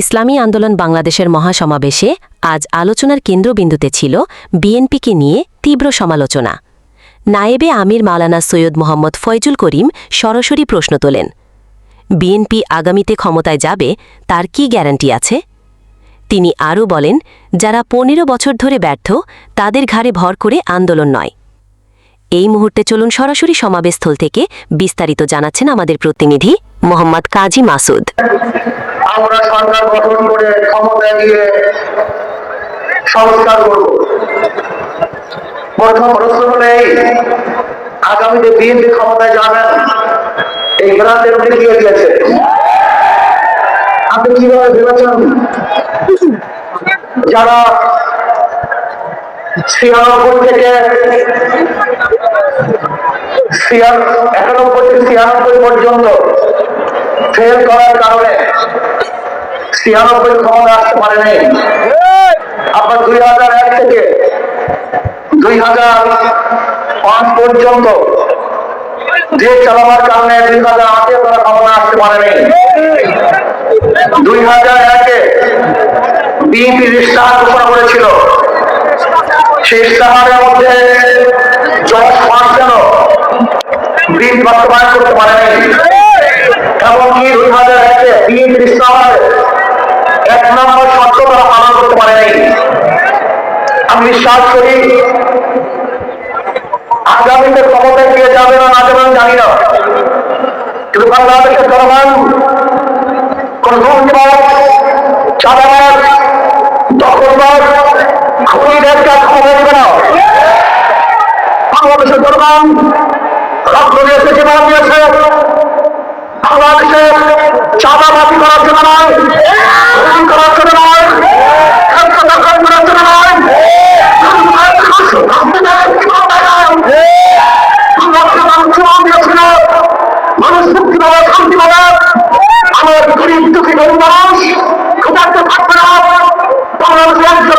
ইসলামী আন্দোলন বাংলাদেশের মহাসমাবেশে আজ আলোচনার কেন্দ্রবিন্দুতে ছিল বিএনপিকে নিয়ে তীব্র সমালোচনা। নায়েবে আমির মালানা সৈয়দ মোহাম্মদ ফয়জুল করিম সরাসরি প্রশ্ন তোলেন, বিএনপি আগামীতে ক্ষমতায় যাবে, তার কি গ্যারান্টি আছে? তিনি আরও বলেন, যারা পনেরো বছর ধরে ব্যর্থ, তাদের ঘাড়ে ভর করে আন্দোলন নয়। এই মুহূর্তে চলুন সরাসরি সমাবেশস্থল থেকে বিস্তারিত জানাচ্ছেন আমাদের প্রতিনিধি মোহাম্মদ কাজী মাসুদ। আমরা সরকার গঠন করে ক্ষমতায় গিয়ে সংস্কার করব। প্রথম প্রশ্ন হলে এই, আগামীতে বিএনপি ক্ষমতায় যাবেন এই ভ্রান্তের মধ্যে দিয়ে দিয়েছে? আপনি কীভাবে ভেবেছেন? যারা ছিয়ানব্বই থেকে একানব্বই থেকে ছিয়ানব্বই পর্যন্ত ফেল করার কারণে ছিয়ানব্বই ক্ষমতা আসতে পারে নাই। আপনার দুই হাজার এক থেকে দুই হাজার পাঁচ পর্যন্ত দেশ চালাবার কারণে দুই হাজার আটে তারা ক্ষমতা আসতে পারে নাই। দুই হাজার একে বিএনপি ইস্তাহার ঘোষণা করেছিল সেই ইস্তাহারের মধ্যে দশ পার্সেন্ট বিএনপি বাস্তবায়ন করতে পারেনি এমনকি দুই হাজার একে বিএনপির ইস্তাহার নম্বর শর্ত তারা পালন করতে পারে নাই। আমি বিশ্বাস করি, আগামীতে ক্ষমতায় গিয়ে যাবে না না যাবেন জানি না। কিন্তু বাংলাদেশের জনগণ, কোন দুর্নীতিবাদ চাঁদাবাদ দখলবাদ খুনিদের কাজ ক্ষমতা দেবে না। বাংলাদেশের জনগণ রক্ত দিয়েছে জীবন দিয়েছে বাংলাদেশে চাঁদাবাদি করার জন্য নয়। মানুষ মুক্তি পাবে শান্তি পাবে। আমার গরিব দুঃখী গরিব মানুষ ক্ষুধার্ত থাকবে না। বাংলাদেশের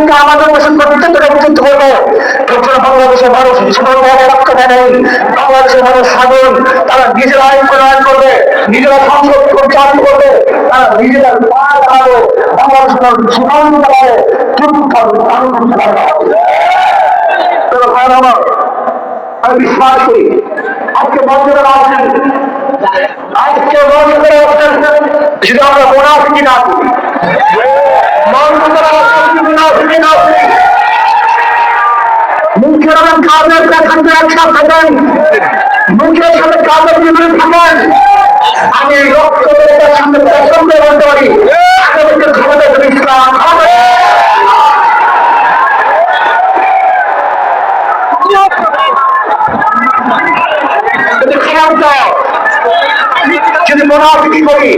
আমেরিকা আমাদের দেশের প্রত্যেকটা নেতৃত্ব করবে। বাংলাদেশের মানুষ দেয় নাই। বাংলাদেশের মানুষ স্বাধীন তারা নিজেরা আইন প্রণয়ন করবে নিজেরা সংসদ পরিচালন করবে তারা নিজেরা বাংলাদেশের আমার, আমি বিশ্বাস করি আজকে আজকে আমরা মুখের আমার কাজের দেখাতে একসাথে থাকেন মুখের সাথে কাজের বিপরীত থাকেন আমি রক্ত সামনে পছন্দ বলতে পারি আগামীতে ক্ষমতা ইসলাম যদি দাও যদি মোনাফিকি করি